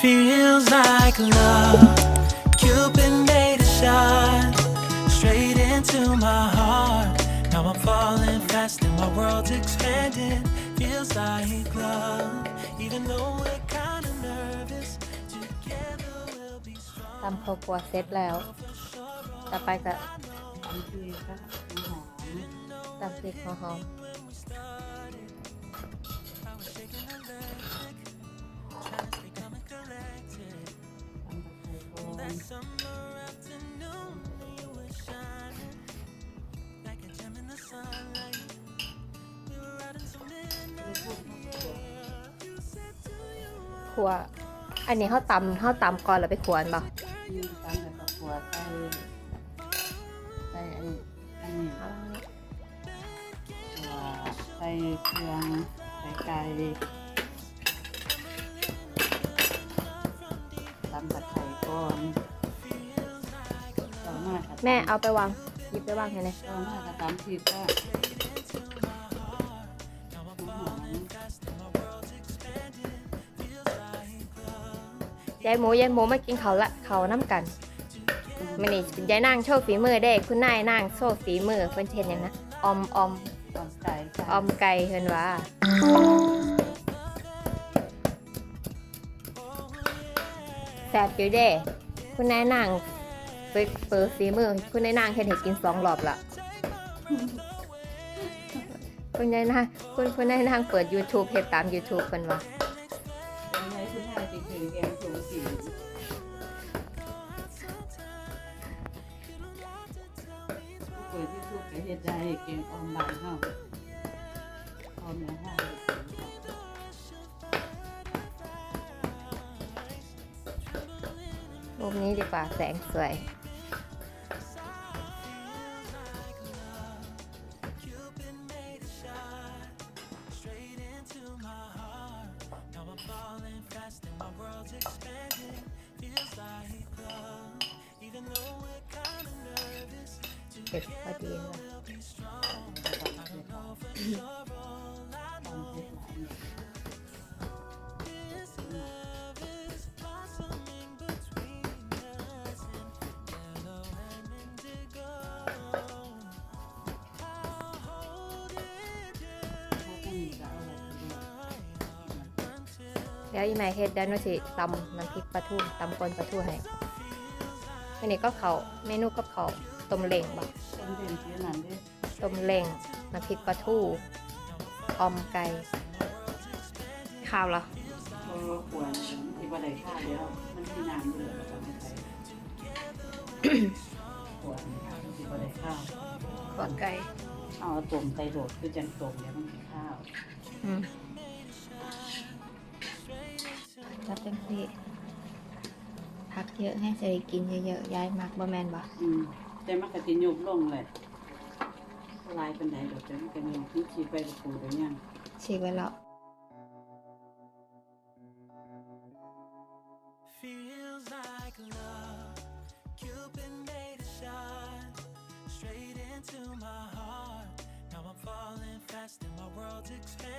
Feels like love. Cupid made a shot straight into my heart. Now I'm falling fast and my world's expanding. Feels like love, even though we're kind of nervous. Together we'll be ตำ strong. ข้าวกัวเสร็จแล้ว ต่อไปก็ตำพริกค่ะหอมตำพริกหัวหอม you want คั่วอันนี้เขาตำเขาตำก่อนแล้วไปขวนบ่อืมตำแต่กับหัวใส่ใส่อันอันนี้หัวใส่เครื่องใส่ไก่ตำตะไคร้ก่อนต่อมาก็ตำแม่เอาไปวางหยิบไปวางให้หน่อยต่อมาก็ตำพริกก็ ยายหมูยายหมูมากินเขาวละเขาวน้ำกันมันนี่ยายนางโชว์ฝีมือเด้ คุณนายนางโชว์ฝีมือเพิ่นเช่นอย่างนะออมออมออมไก่ค่ะออมไก่เพิ่นว่าแซ่บอยู่เด้ คุณนายนางฝึกเปิดฝีมือ คุณนายนางเฮ็ดให้กินสองรอบละคุณนายนางคุณคุณนายนางเปิด YouTube เฮ็ดตาม YouTube เพิ่นว่ายังไง คุณยายติดถึงแกงสูงสีเปิดยูทูบก็เฮ็ดได้เก่งออมบานเฮาพร้อมแล้วห้ารูปนี้ดีกว่าแสงสวย เด็ดพอดีเลยแล้วตำเสร็จแล้ว This love is blossoming between us in yellow and indigo. I'll hold it dear ถ้าต้องมีก็เอาไว้ด้วยแล้วอีแม่เฮ็ดได้ว่าสิตำน้ำพริกปลาทูตำกนปลาทูให้อันนี้ก็เขาเมนูกับเขา ต้มเล้งบ่ต้นเด่นที่นั้นเด้ต้มเล้งน้ำพริกปลาทูออมไก่ข้าวเหรอเพราะว่าควรที่ว่าได้ค่าแล้วมันมีน้ำเดือดแล้วก็ไม่ใส่ควรที่ว่าได้ข้าวขวดไก่เอาต้มไตโรดคือจังต้มแล้วมันมีข้าวอืมจับเต็มที่พักเยอะให้จะได้กินเยอะๆย้ายมากบ่แมนบ่อืม แต่มันก็สิยุบลงเลยลายเป็นไหนดอกแต่มันก็ยุบที่ชีไปกับปูเดี๋ยวนี้ฉีกไว้แล้ว Feels like love. Cupid made a shot straight into my heart. Now I'm falling fast and my world's expanding.